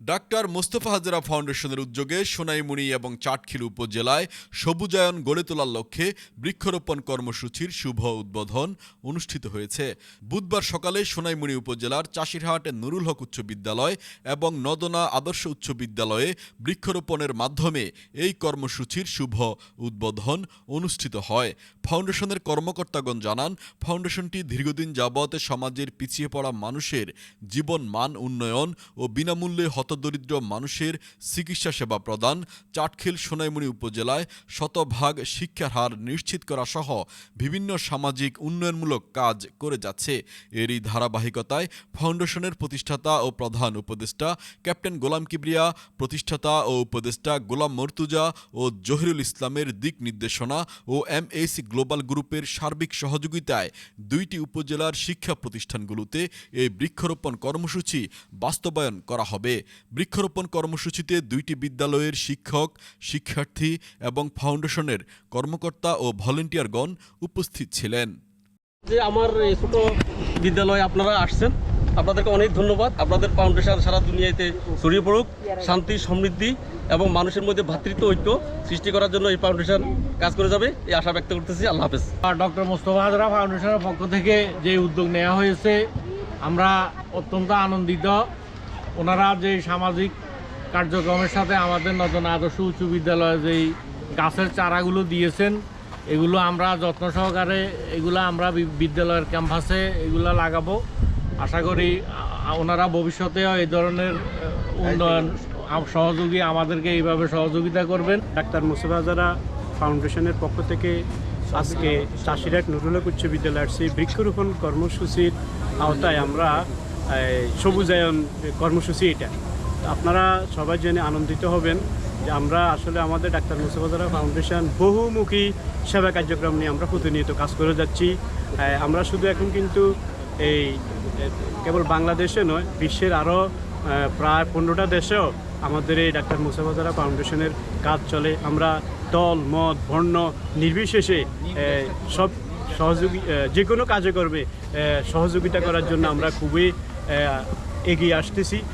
Doctor Mostafa Hazra ফাউন্ডেশনের উদ্যোগে সোনাইমুড়ি এবং চাটখিল উপজেলায় সবুজায়ন গড়ে তোলার লক্ষ্যে বৃক্ষরোপণ কর্মসূচির শুভ উদ্বোধন অনুষ্ঠিত হয়েছে। বুধবার সকালে সোনাইমুড়ি উপজেলার চাষিরহাট নুরুল হক উচ্চ বিদ্যালয় এবং নদনা আদর্শ উচ্চ বিদ্যালয়ে বৃক্ষরোপণের মাধ্যমে এই কর্মসূচির শুভ উদ্বোধন অনুষ্ঠিত হয়। ফাউন্ডেশনের কর্মকর্তাগণ জানান, ফাউন্ডেশনটি দীর্ঘদিন যাবৎ সমাজের পিছিয়ে পড়া মানুষের জীবন মান উন্নয়ন ও বিনামূল্যে হতদরিদ্র মানুষের চিকিৎসা সেবা প্রদান, চাটখিল সোনাইমুড়ি উপজেলায় শতভাগ শিক্ষার হার নিশ্চিত করা সহ বিভিন্ন সামাজিক উন্নয়নমূলক কাজ করে যাচ্ছে। এরই ধারাবাহিকতায় ফাউন্ডেশনের প্রতিষ্ঠাতা ও প্রধান উপদেষ্টা ক্যাপ্টেন গোলাম কিবরিয়া, প্রতিষ্ঠাতা ও উপদেষ্টা গোলাম মর্তুজা ও জহিরুল ইসলামের দিক নির্দেশনা ও এমএসি গ্লোবাল গ্রুপের সার্বিক সহযোগিতায় দুইটি উপজেলার শিক্ষা প্রতিষ্ঠানগুলোতে এই বৃক্ষরোপণ কর্মসূচি বাস্তবায়ন করা হবে। বৃক্ষরোপণ কর্মসূচিতে দুইটি বিদ্যালয়ের শিক্ষক শিক্ষার্থী এবং ফাউন্ডেশনের কর্মকর্তা ও ভলেন্টিয়ারগণ উপস্থিত ছিলেন। যে আমার এই ছোট বিদ্যালয়ে আপনারা আসছেন আপনাদেরকে অনেক ধন্যবাদ। আপনাদের ফাউন্ডেশন সারা দুনিয়াতে ছড়িয়ে পড়ুক। শান্তি সমৃদ্ধি এবং মানুষের মধ্যে ভ্রাতৃত্ব ঐক্য সৃষ্টি করার জন্য এই ফাউন্ডেশন কাজ করে যাবে। এই আশা ব্যক্ত করতেছি। আল্লাহ হাফেজ। ডক্টর মোস্তফা হাজরা ফাউন্ডেশনের পক্ষ থেকে যে উদ্যোগ নেওয়া হয়েছে আমরা অত্যন্ত আনন্দিত ওনারা যে সামাজিক কার্যক্রমের সাথে আমাদের নতুন আদর্শ উচ্চ বিদ্যালয়ে যেই গাছের চারাগুলো দিয়েছেন, এগুলো আমরা যত্ন সহকারে, এগুলো আমরা বিদ্যালয়ের ক্যাম্পাসে এগুলো লাগাবো। আশা করি ওনারা ভবিষ্যতেও এই ধরনের উন্নয়ন সহযোগী আমাদেরকে এইভাবে সহযোগিতা করবেন। ডাক্তার মুসিবাজারা ফাউন্ডেশনের পক্ষ থেকে আজকে চাষিরাট নুরুল হক উচ্চ বিদ্যালয়ের সেই বৃক্ষরোপণ কর্মসূচির আওতায় আমরা সবুজায়ন কর্মসূচি এটা। আপনারা সবাই জেনে আনন্দিত হবেন যে আমরা আসলে আমাদের ডাক্তার মুসিবাজারা ফাউন্ডেশন বহুমুখী সেবা কার্যক্রম নিয়ে আমরা প্রতিনিয়ত কাজ করে যাচ্ছি। আমরা শুধু এখন কিন্তু এই কেবল বাংলাদেশে নয়, বিশ্বের আরও প্রায় পনেরোটা দেশেও আমাদের এই ডাক্তার মুসাফাজারা ফাউন্ডেশনের কাজ চলে। আমরা দল, মত, বর্ণ নির্বিশেষে সব সহযোগী যে কোনো কাজে করবে সহযোগিতা করার জন্য আমরা খুবই এগিয়ে আসতেছি।